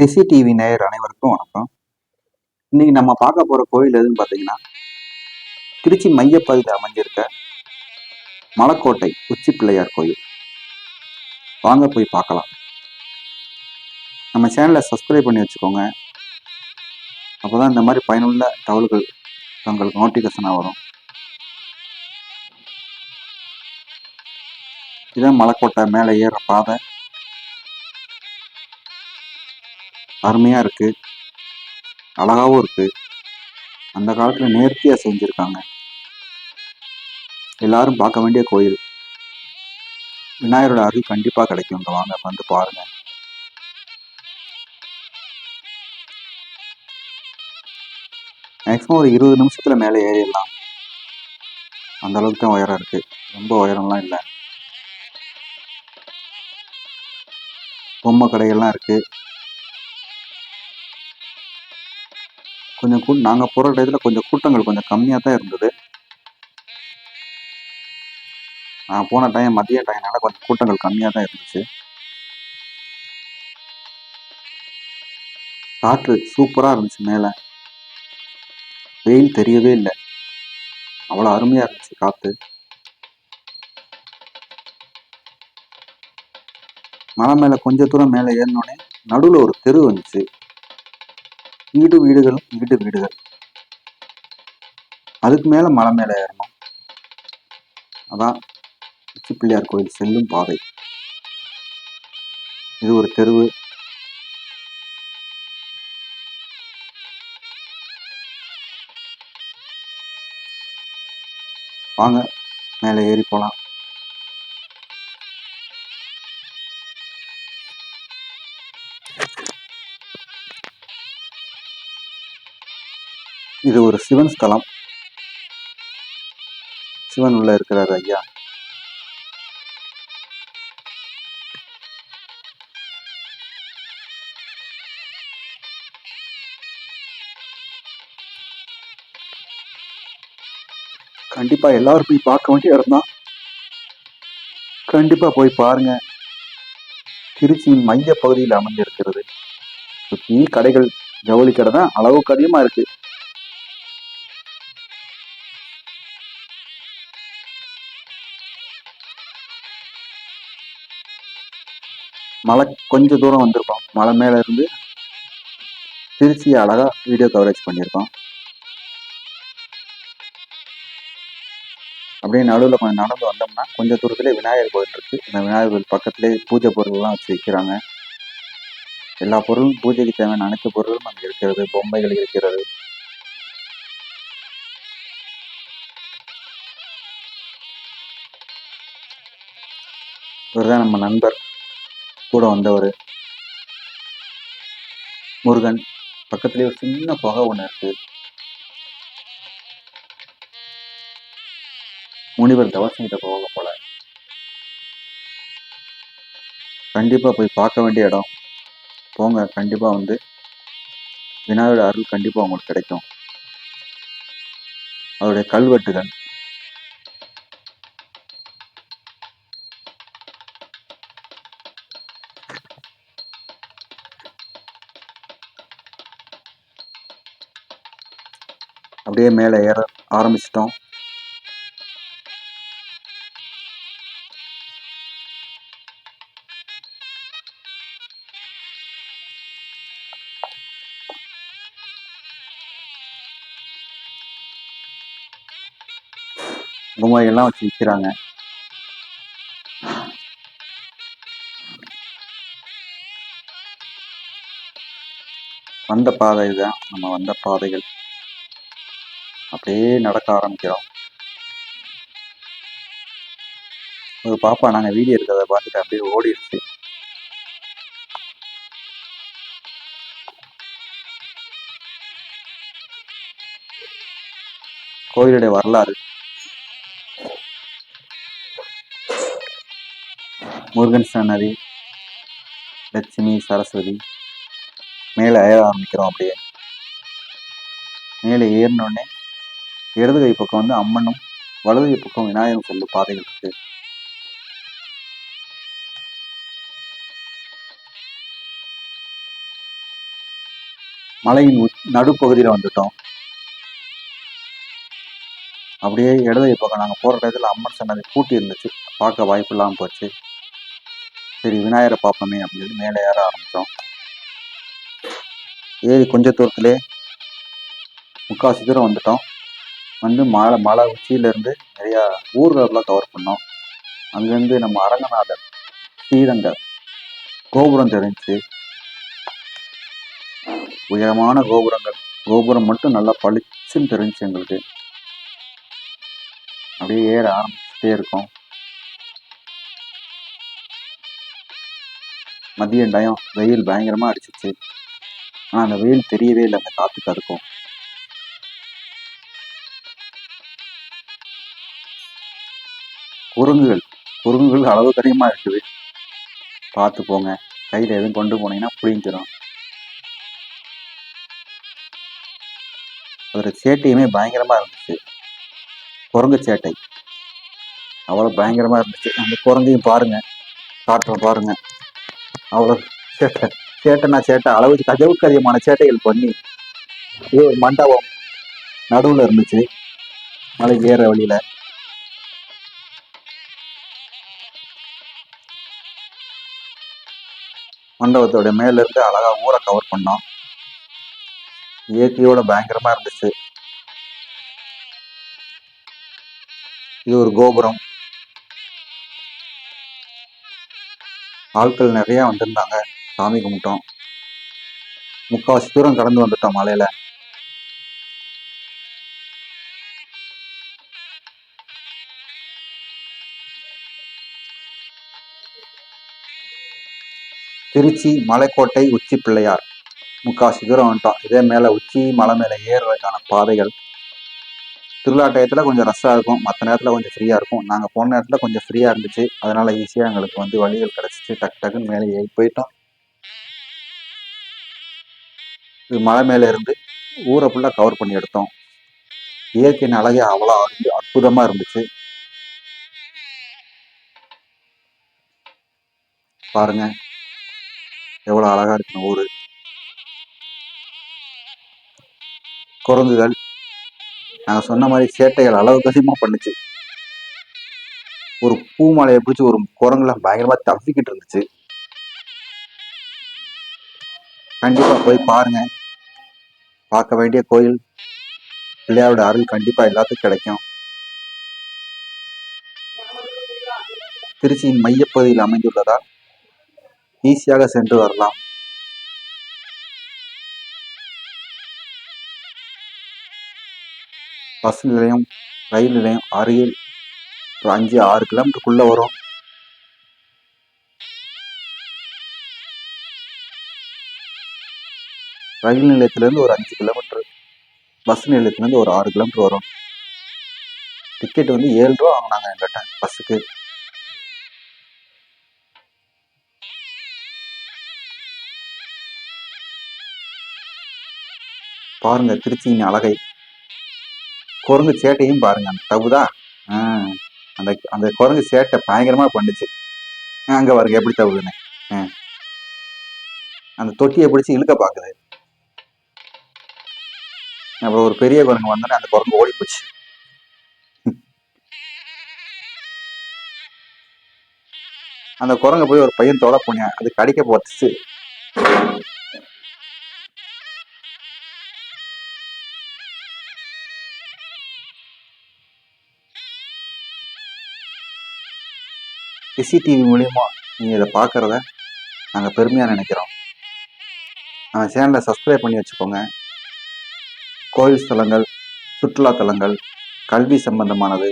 ரிஷி TV நேயர் அனைவருக்கும் வணக்கம். இன்னைக்கு நம்ம பார்க்க போற கோயில் எதுன்னு பார்த்தீங்கன்னா திருச்சி மையப்பகுதியில் அமைஞ்சிருக்க மலைக்கோட்டை உச்சி பிள்ளையார் கோயில். வாங்க போய் பார்க்கலாம். நம்ம சேனலை சப்ஸ்கிரைப் பண்ணி வச்சுக்கோங்க. அப்போதான் இந்த மாதிரி பயனுள்ள தகவல்கள் உங்களுக்கு நோட்டிஃபிகேஷனாக வரும். இதான் மலைக்கோட்டை மேலே ஏறுற பாதை. அருமையா இருக்கு. அழகாவும் இருக்கு. அந்த காலத்துல நேர்த்தியா செஞ்சிருக்காங்க. எல்லாரும் பார்க்க வேண்டிய கோயில். விநாயகரோட அருள் கண்டிப்பா கிடைக்கும். இங்க வாங்க வந்து பாருங்க. மேக்ஸிமம் ஒரு இருபது நிமிஷத்துல மேலே ஏறிடலாம். அந்த அளவுக்கு தான் உயரம் இருக்கு. ரொம்ப உயரம்லாம் இல்லை. பொம்மை கடைகள்லாம் இருக்கு. கொஞ்சம் நாங்க நாங்கள் போகிற டயத்தில் கொஞ்சம் கூட்டங்கள் கொஞ்சம் கம்மியாக தான் இருந்தது. நான் போன டைம் மதிய டைம்னால கொஞ்சம் கூட்டங்கள் கம்மியாக தான் இருந்துச்சு. காற்று சூப்பராக இருந்துச்சு மேலே. வெயில் தெரியவே இல்லை. அவ்வளோ அருமையாக இருந்துச்சு காற்று மலை மேலே கொஞ்ச தூரம் மேலே ஏறினோடனே நடுவில் ஒரு தெரு வந்துச்சு. வீடு வீடுகள் வீடு வீடுகள். அதுக்கு மேல மலை மேல ஏறணும். அதான் உச்சி பிள்ளையார் கோயில் செல்லும் பாதை. இது ஒரு தெருவு. வாங்க மேலே ஏறி போகலாம் இது ஒரு சிவன் ஸ்தலம். சிவன் உள்ள இருக்கிறார் ஐயா. கண்டிப்பா எல்லாரும் போய் பார்க்க வேண்டிய இடம் தான். கண்டிப்பா போய் பாருங்க. திருச்சியின் மைய பகுதியில் அமைஞ்சிருக்கிறது சுற்றி கடைகள் ஜவுளி கடை தான் அளவுக்கு அதிகமா இருக்கு. மலை கொஞ்சம் தூரம் வந்திருக்கோம். மலை மேல இருந்து திருச்சியை அழகா வீடியோ கவரேஜ் பண்ணியிருக்கோம். அப்படியே நடுவில் கொஞ்சம் நடந்து வந்தோம்னா கொஞ்சம் தூரத்திலே விநாயகர் கோயில் இருக்கு. இந்த விநாயகர் கோயில் பக்கத்துலேயே பூஜை பொருள்லாம் வச்சு விற்கிறாங்க எல்லா பொருளும் பூஜைக்கு தேவையான அனைத்து பொருளும் அங்கே இருக்கிறது. பொம்மைகள் இருக்கிறது. இவர்தான் நம்ம நண்பர். கூட வந்தவர். முருகன் பக்கத்துலேயே ஒரு சின்ன புகை ஒன்று இருக்கு. முனிவர் தவசங்கிட்ட போக போல. கண்டிப்பா போய் பார்க்க வேண்டிய இடம். போங்க கண்டிப்பா வந்து. விநாயகரோட அருள் கண்டிப்பா உங்களுக்கு கிடைக்கும். அவருடைய கல்வெட்டுகள். அப்படியே மேலே ஏற ஆரம்பிச்சிட்டோம். பொம்மைகள்லாம் வச்சு விற்கிறாங்க வந்த பாதை இதுதான். நம்ம வந்த பாதைகள். அப்படியே நடக்க ஆரம்பிக்கிறோம். ஒரு பாப்பா நாங்க வீடியோ இருக்கிறத பார்த்துட்டு அப்படியே ஓடிடுச்சு. கோயிலுடைய வரலாறு. முருகன் சன்னதி லட்சுமி சரஸ்வதி மேலே ஏற ஆரம்பிக்கிறோம் அப்படியே. மேலே ஏறினோடனே இடது கை பக்கம் வந்து அம்மனும் வலது கை பக்கம் விநாயகரும் சொல்லும் பாதைகள் இருக்கு. மலையின் உச்- நடுப்பகுதியில் வந்துட்டோம். அப்படியே இடதுகை பக்கம் நாங்கள் போகிற இடத்துல அம்மன் சன்னதி பூட்டி இருந்துச்சு. பார்க்க வாய்ப்பு இல்லாமல் போச்சு. சரி விநாயகரை பார்ப்போமே அப்படின்னு மேலே ஏற ஆரம்பித்தோம் ஏறி கொஞ்ச தூரத்துலேயே முக்கால்வாசி தூரம் வந்துட்டோம். வந்து மலை மலை உச்சியிலேருந்து நிறையா ஊர்களெல்லாம் கவர் பண்ணோம். அங்கேருந்து நம்ம அரங்கநாதர் ஸ்ரீரங்க கோபுரம் தெரிஞ்சுச்சு உயரமான கோபுரங்கள் கோபுரம் மட்டும் நல்லா பளிச்சுன்னு தெரிஞ்சுச்சு எங்களுக்கு. அப்படியே ஏற ஆரம்பிச்சுட்டே இருக்கோம். மதிய டயம் வெயில் பயங்கரமாக அடிச்சிச்சு. ஆனால் அந்த வெயில் தெரியவே இல்லை அந்த காற்றுக்கு இருக்கும் குரங்குகள் குரங்குகள் அளவு அதிகமாக இருக்குது. பார்த்து போங்க. கையில் எதுவும் கொண்டு போனீங்கன்னா புளிஞ்சிடும் அதோட சேட்டையுமே பயங்கரமாக இருந்துச்சு. குரங்கு சேட்டை. அவ்வளோ பயங்கரமாக இருந்துச்சு. அந்த குரங்கையும் பாருங்கள் காட்டுறோம் பாருங்க. அவ்வளோ சேட்டை. சேட்டைனா சேட்டை. அளவுக்கு கதவுக்கு அதிகமான சேட்டைகள் பண்ணி இது ஒரு மண்டபம் நடுவில் இருந்துச்சு. மலைக்கு ஏற வழியில். மண்டபத்தோட மேல இருந்து அழகா ஊரை கவர் பண்ணோம். இயற்கையோட பயங்கரமா இருந்துச்சு. இது ஒரு கோபுரம். ஆட்கள் நிறைய வந்திருந்தாங்க. சாமி கும்பிட்டோம். முக்கால்வாசி தூரம் கடந்து வந்துட்டோம் மலையில. திருச்சி மலைக்கோட்டை உச்சி பிள்ளையார். முக்காசி தூரம் வந்துட்டோம் இதே மேலே உச்சி மலை மேலே ஏறுறதுக்கான பாதைகள். திருவிழா டயத்துல கொஞ்சம் ரஷ்ஷாக இருக்கும். மற்ற நேரத்தில் கொஞ்சம் ஃப்ரீயாக இருக்கும். நாங்கள் போன நேரத்தில் கொஞ்சம் ஃப்ரீயாக இருந்துச்சு. அதனால் ஈஸியாக எங்களுக்கு வந்து வழிகள் கிடச்சிச்சு. டக்கு டக்குன்னு மேலே ஏறி போயிட்டோம். இது மலை மேலே இருந்து ஊரை ஃபுல்லாக கவர் பண்ணி எடுத்தோம். இயற்கையின் அழகே அவ்வளோ அற்புதமாக இருந்துச்சு. பாருங்கள் எவ்வளோ அழகா இருக்கு ஊர். குரங்குகள். நாங்கள் சொன்ன மாதிரி சேட்டைகள் அளவுக்கு அதிகமாக பண்ணுச்சு. ஒரு பூ மலையை பிடிச்சி ஒரு குரங்குலாம் பயங்கரமா தப்பிக்கிட்டு இருந்துச்சு. கண்டிப்பா போய் பாருங்க. பார்க்க வேண்டிய கோயில் பிள்ளையாரோட அருள் கண்டிப்பா எல்லாத்துக்கும் கிடைக்கும். திருச்சியின் மையப்பகுதியில் அமைந்துள்ளதால் ஈஸியாக சென்று வரலாம். பஸ் நிலையம் ரயில் நிலையம் அருகில் ஒரு அஞ்சு ஆறு கிலோமீட்டருக்குள்ள வரும். ரயில் நிலையத்திலேருந்து ஒரு அஞ்சு கிலோமீட்டர் பஸ் நிலையத்திலேருந்து ஒரு ஆறு கிலோமீட்டர் வரும். டிக்கெட் வந்து ஏழு ரூபா வாங்கினாங்க எங்கிட்ட பஸ்ஸுக்கு. பாருங்க திருச்சியின் அழகை. குரங்கு சேட்டையும் பாருங்க அந்த தவுதா. அந்த அந்த குரங்கு சேட்டை பயங்கரமா பண்ணுச்சு. அங்க பாருங்க எப்படி தவுதுன்னு. அந்த தொட்டியை பிடிச்சி இழுக்க பாக்குது அப்புறம் ஒரு பெரிய குரங்கு வந்தோடனே அந்த குரங்கு ஓடி போச்சு. அந்த குரங்கை போய் ஒரு பையன் தொலை போனேன். அது கடிக்க போச்சு சிசிடிவி மூலியமா நீங்க இதை பார்க்குறத நாங்க பெருமையா நினைக்கிறோம். நம்ம சேனலை சப்ஸ்கிரைப் பண்ணி வச்சுக்கோங்க. கோயில் ஸ்தலங்கள் சுற்றுலா தலங்கள் கல்வி சம்பந்தமானது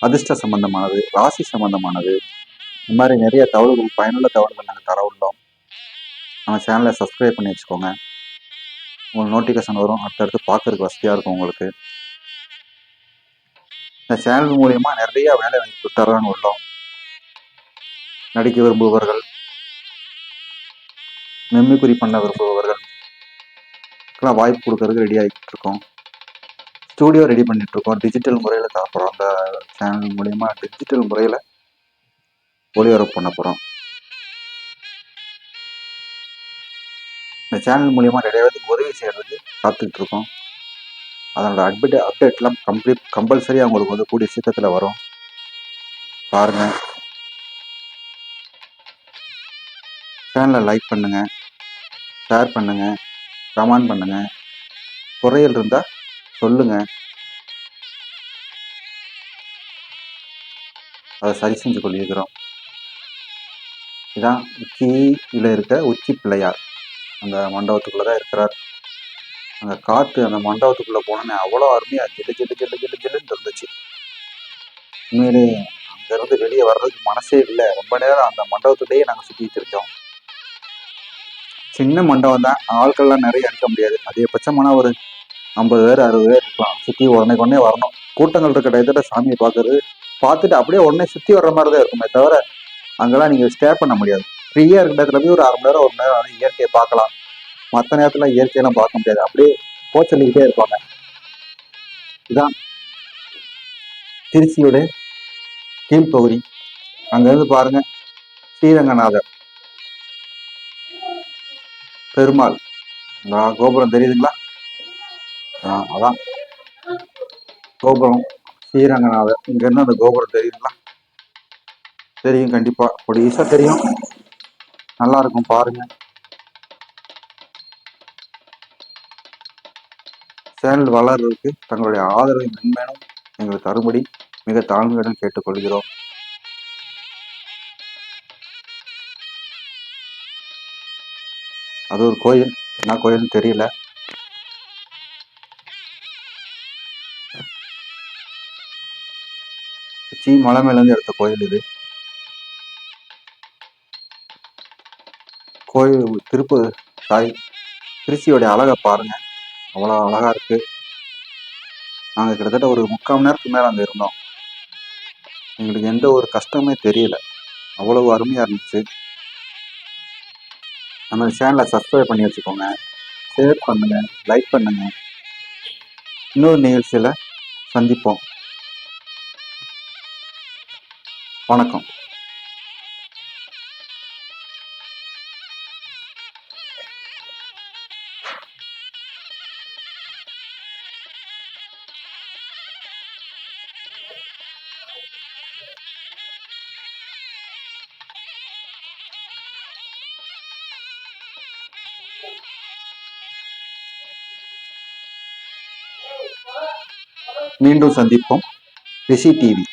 அதிர்ஷ்ட சம்பந்தமானது ராசி சம்பந்தமானது இந்த மாதிரி நிறைய தகவல்கள் பயனுள்ள தகவல்கள் நாங்கள் தர உள்ளோம். நம்ம சேனலை சப்ஸ்கிரைப் பண்ணி வச்சுக்கோங்க. உங்களுக்கு நோட்டிஃபிகேஷன் வரும். அடுத்தடுத்து பார்க்கறதுக்கு வசதியாக இருக்கும் உங்களுக்கு. இந்த சேனல் மூலயமா நிறைய வேலை வாய்ப்பு தரன்னு உள்ளோம். நடிக்க விரும்புபவர்கள் மெம்மிக்குறி பண்ண விரும்புபவர்கள் எல்லாம் வாய்ப்பு கொடுக்கறதுக்கு ரெடி ஆகிட்டு இருக்கோம் ஸ்டூடியோ ரெடி பண்ணிட்டு இருக்கோம் டிஜிட்டல் முறையில் தரப்போகிறோம் அந்த சேனல் மூலயமா டிஜிட்டல் முறையில் ஒளிபரப்பு பண்ண போகிறோம் இந்த சேனல் மூலியமா நிறையாவது உதவி செய்யறதுக்கு காத்துக்கிட்டு இருக்கோம் அதனோட அட்மிட் அப்டேட்லாம் கம்ப்ளீட் கம்பல்சரி அவங்களுக்கு வந்து கூடிய சீக்கிரத்தில் வரும். பாருங்கள் சேனலை லைக் பண்ணுங்கள் ஷேர் பண்ணுங்கள் கமெண்ட் பண்ணுங்கள் குறையல் இருந்தால் சொல்லுங்கள் அதை சரி செஞ்சு கொள்ளியிருக்கிறோம் இதான் உச்சியில் இருக்க உச்சி பிள்ளையார். அந்த மண்டபத்துக்குள்ளே தான் இருக்கிறார். அந்த காற்று அந்த மண்டபத்துக்குள்ளே போனோன்னே அவ்வளோ அருமையாக ஜில்லு ஜில்லு ஜில்லு ஜில்லு ஜில்லுன்னு இருந்துச்சு. உண்மையிலே அங்கேருந்து வெளியே வர்றதுக்கு மனசே இல்லை. ரொம்ப நேரம் அந்த மண்டபத்துலேயே நாங்கள் சுற்றிட்டு இருந்தோம். சின்ன மண்டபம் தான். ஆட்கள்லாம் நிறைய இருக்க முடியாது. அதிகபட்சமான ஒரு ஐம்பது பேர் அறுபது பேர் இருக்கலாம். சுற்றி உடனே உடனே வரணும். கூட்டங்கள் இருக்க டயத்தில் சாமியை பார்க்கறது பார்த்துட்டு அப்படியே உடனே சுற்றி வர்ற மாதிரி தான் இருக்குமே தவிர அங்கெல்லாம் நீங்கள் ஸ்டே பண்ண முடியாது. ஃப்ரீயாக இருக்கிற இடத்துல போய் ஒரு அரை மணி நேரம் ஒரு மணி நேரம் இயற்கையை பார்க்கலாம். மற்ற நேரத்தில் இயற்கையெல்லாம் பார்க்க முடியாது. அப்படியே போச்சலிக்கிட்டே இருப்பாங்க. இதான் திருச்சியோட கீழ்ப்பகுதி அங்கேருந்து பாருங்க. ஸ்ரீரங்கநாதர். பெருமாள். நான் கோபுரம் தெரியுதுங்களா? ஆ, அதான். கோபுரம். ஸ்ரீரங்கநாதர். இங்கேருந்து அந்த கோபுரம் தெரியுதுங்களா? தெரியும் கண்டிப்பா. பொடிசா தெரியும். நல்லா இருக்கும் பாருங்க. சேனல் வளர்றதுக்கு தங்களுடைய ஆதரவை மென்மேலும் எங்களுக்கு தரும்படி மிக தாழ்மையுடன் கேட்டுக்கொள்கிறோம். அது ஒரு கோயில். என்ன கோயில்னு தெரியல. சி மலை மேலேருந்து எடுத்த கோயில் இது. கோயில் திருப்பு சாரி திருச்சியோடைய அழகை பாருங்க. அவ்வளோ அழகா இருக்கு. நாங்கள் கிட்டத்தட்ட ஒரு முக்கால் மணி நேரத்துக்கு மேலே அங்கே இருந்தோம். எங்களுக்கு எந்த ஒரு கஷ்டமே தெரியல. அவ்வளவு அருமையாக இருந்துச்சு. நம்ம சேனலை சப்ஸ்கிரைப் பண்ணி வச்சுக்கோங்க. ஷேர் பண்ணுங்க லைக் பண்ணுங்க. இன்னொரு நிகழ்ச்சியில் சந்திப்போம். வணக்கம். மீண்டும் சந்திப்போம். ரிஷி டிவி.